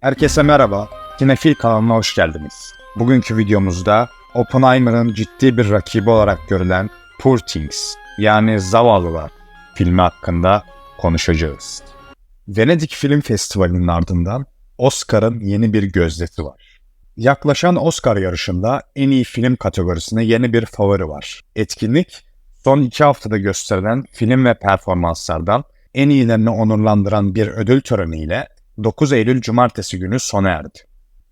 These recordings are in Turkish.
Herkese merhaba, Kinefil kanalına hoş geldiniz. Bugünkü videomuzda Oppenheimer'ın ciddi bir rakibi olarak görülen Poor Things yani Zavallılar filmi hakkında konuşacağız. Venedik Film Festivali'nin ardından Oscar'ın yeni bir gözdesi var. Yaklaşan Oscar yarışında en iyi film kategorisine yeni bir favori var. Etkinlik, son iki haftada gösterilen film ve performanslardan en iyilerini onurlandıran bir ödül töreniyle 9 Eylül Cumartesi günü sona erdi.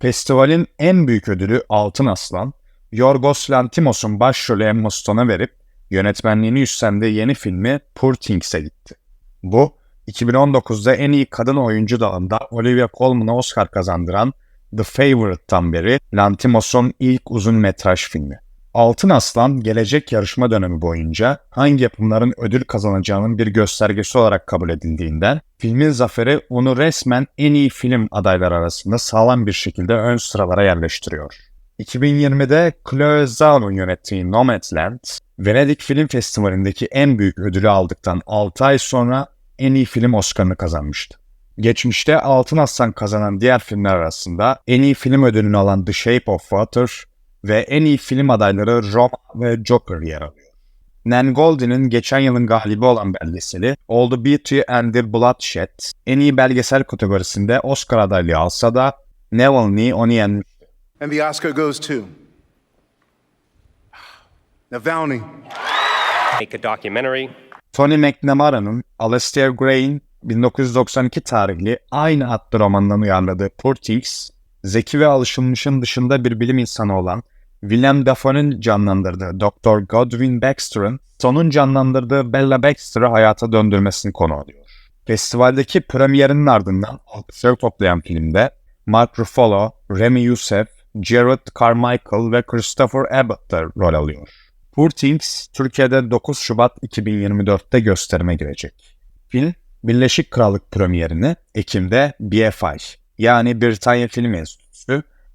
Festivalin en büyük ödülü Altın Aslan, Yorgos Lanthimos'un başrolü Emma Stone'a verip yönetmenliğini üstlendiği yeni filmi Poor Things'e gitti. Bu, 2019'da en iyi kadın oyuncu dalında Olivia Colman'a Oscar kazandıran The Favourite'tan beri Lanthimos'un ilk uzun metraj filmi. Altın Aslan gelecek yarışma dönemi boyunca hangi yapımların ödül kazanacağının bir göstergesi olarak kabul edildiğinden filmin zaferi onu resmen en iyi film adayları arasında sağlam bir şekilde ön sıralara yerleştiriyor. 2020'de Chloe Zhao'nun yönettiği Nomadland, Venedik Film Festivali'ndeki en büyük ödülü aldıktan 6 ay sonra en iyi film Oscar'ını kazanmıştı. Geçmişte Altın Aslan kazanan diğer filmler arasında en iyi film ödülünü alan The Shape of Water ve en iyi film adayları Roma ve Joker yer alıyor. Nan Goldie'nin geçen yılın galibi olan belgeseli All the Beauty and the Bloodshed en iyi belgesel kategorisinde Oscar adaylığı alsa da Navalny onu yenmişti. And the Oscar goes to Navalny. make a documentary Tony McNamara'nın Alastair Gray'in 1992 tarihli aynı adlı romanından uyarladığı Poor Things, zeki ve alışılmışın dışında bir bilim insanı olan Willem Dafoe'nun canlandırdığı Dr. Godwin Baxter'ın sonun canlandırdığı Bella Baxter'ı hayata döndürmesini konu alıyor. Festivaldeki premierinin ardından alkışları toplayan filmde Mark Ruffalo, Remy Youssef, Jared Carmichael ve Christopher Abbott da rol alıyor. Poor Things Türkiye'de 9 Şubat 2024'te gösterime girecek. Film Birleşik Krallık premierini Ekim'de BFI yani Britanya Film Enstitüsü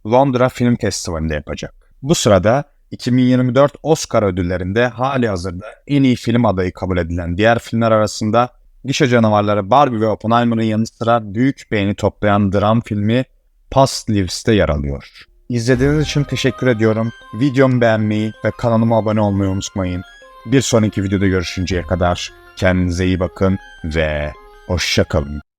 Londra Film Festivali'nde yapacak. Bu sırada 2024 Oscar ödüllerinde hali hazırda en iyi film adayı kabul edilen diğer filmler arasında Gişe Canavarları Barbie ve Oppenheimer'ın yanı sıra büyük beğeni toplayan dram filmi Past Lives'te yer alıyor. İzlediğiniz için teşekkür ediyorum. Videomu beğenmeyi ve kanalıma abone olmayı unutmayın. Bir sonraki videoda görüşünceye kadar kendinize iyi bakın ve hoşçakalın.